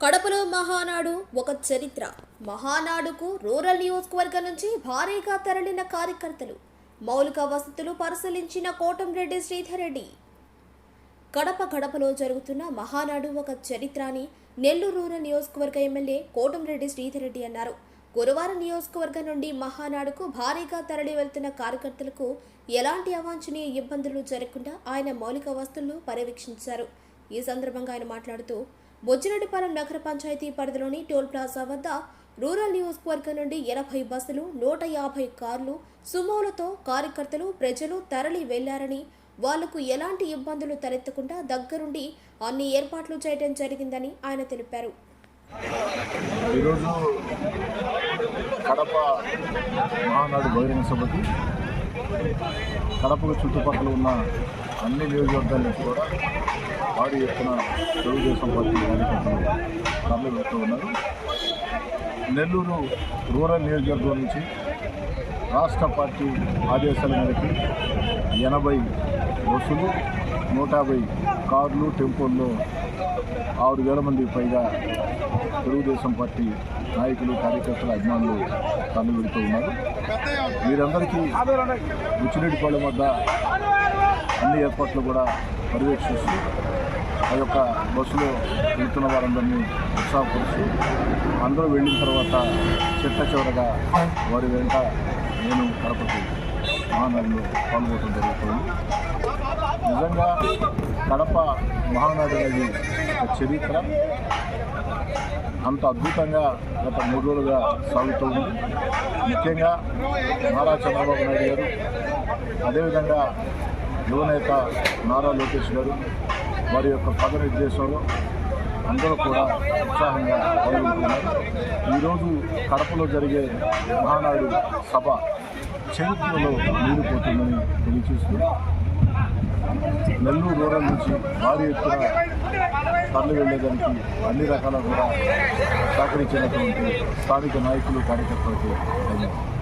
కడపలో మహానాడు ఒక చరిత్ర. మహానాడుకు రూరల్ నియోజకవర్గం నుంచి భారీగా తరలిన కార్యకర్తలు మౌలిక వసతులు పరిశీలించిన కోటంరెడ్డి శ్రీధర్ రెడ్డి కడప కడపలో జరుగుతున్న మహానాడు ఒక చరిత్ర అని నెల్లూరు రూరల్ నియోజకవర్గ ఎమ్మెల్యే కోటంరెడ్డి శ్రీధర్ రెడ్డి అన్నారు. గురువారం నియోజకవర్గం నుండి మహానాడుకు భారీగా తరలి వెళ్తున్న కార్యకర్తలకు ఎలాంటి అవాంఛనీయ ఇబ్బందులు జరగకుండా ఆయన మౌలిక వస్తువులను పర్యవేక్షించారు. ఈ సందర్భంగా ఆయన మాట్లాడుతూ బొచ్చిరెడ్డిపాలెం నగర పంచాయతీ పరిధిలోని టోల్ ప్లాజా వద్ద రూరల్ నియోజకవర్గం నుండి ఎనభై బస్సులు నూట యాభై కార్లు సుమోలతో కార్యకర్తలు ప్రజలు తరలి వెళ్ళారని వాళ్ళకు ఎలాంటి ఇబ్బందులు తలెత్తకుండా దగ్గరుండి అన్ని ఏర్పాట్లు చేయడం జరిగిందని ఆయన తెలిపారు. ఈరోజు కడప మహానాడు బహిరంగ సభకి కడపకు చుట్టుపక్కల ఉన్న అన్ని నియోజకవర్గాల కూడా భారీ ఎత్తున తెలుగుదేశం పార్టీ కార్యకర్తలు తరలి వెళ్తూ ఉన్నారు. నెల్లూరు రూరల్ నియోజకవర్గం నుంచి రాష్ట్ర పార్టీ ఆదేశాల మేరకు ఎనభై బస్సులు నూట యాభై కార్లు టెంపోల్లో ఆరు వేల మంది పైగా తెలుగుదేశం పార్టీ నాయకులు కార్యకర్తల అభిమానులు తరలి వెళుతూ ఉన్నారు. మీరందరికీ బుచ్చిరెడ్డిపాలెం వద్ద అన్ని ఏర్పాట్లు కూడా పర్యవేక్షిస్తూ ఆ యొక్క బస్సులో వెళ్తున్న వారందరినీ ఉత్సాహపరుస్తూ అందరూ వెళ్ళిన తర్వాత చిట్ట చివరగా వారి వెంట నేను కడపకి మహానగరంలో పాల్గొనడం జరుగుతుంది. నిజంగా కడప మహానాడు అనేది ఒక చరిత్ర అంత అద్భుతంగా గత మూడు రోజులుగా సాగుతూ ఉంది. ముఖ్యంగా నారా చంద్రబాబు నాయుడు గారు అదేవిధంగా యువనేత నారా లోకేష్ గారు వారి యొక్క పద నిర్దేశంలో అందరూ కూడా ఉత్సాహంగా పాల్గొంటున్నారు. ఈరోజు కడపలో జరిగే మహానాడు సభ చరిత్రలో నీరుపోతుందని తెలియచేస్తూ నెల్లూరు రూరల్ నుంచి భారీ ఎత్తున తరలి వెళ్ళేదానికి అన్ని రకాల కూడా సహకరించినటువంటి స్థానిక నాయకులు కార్యకర్తలకు ధన్యవాదాలు.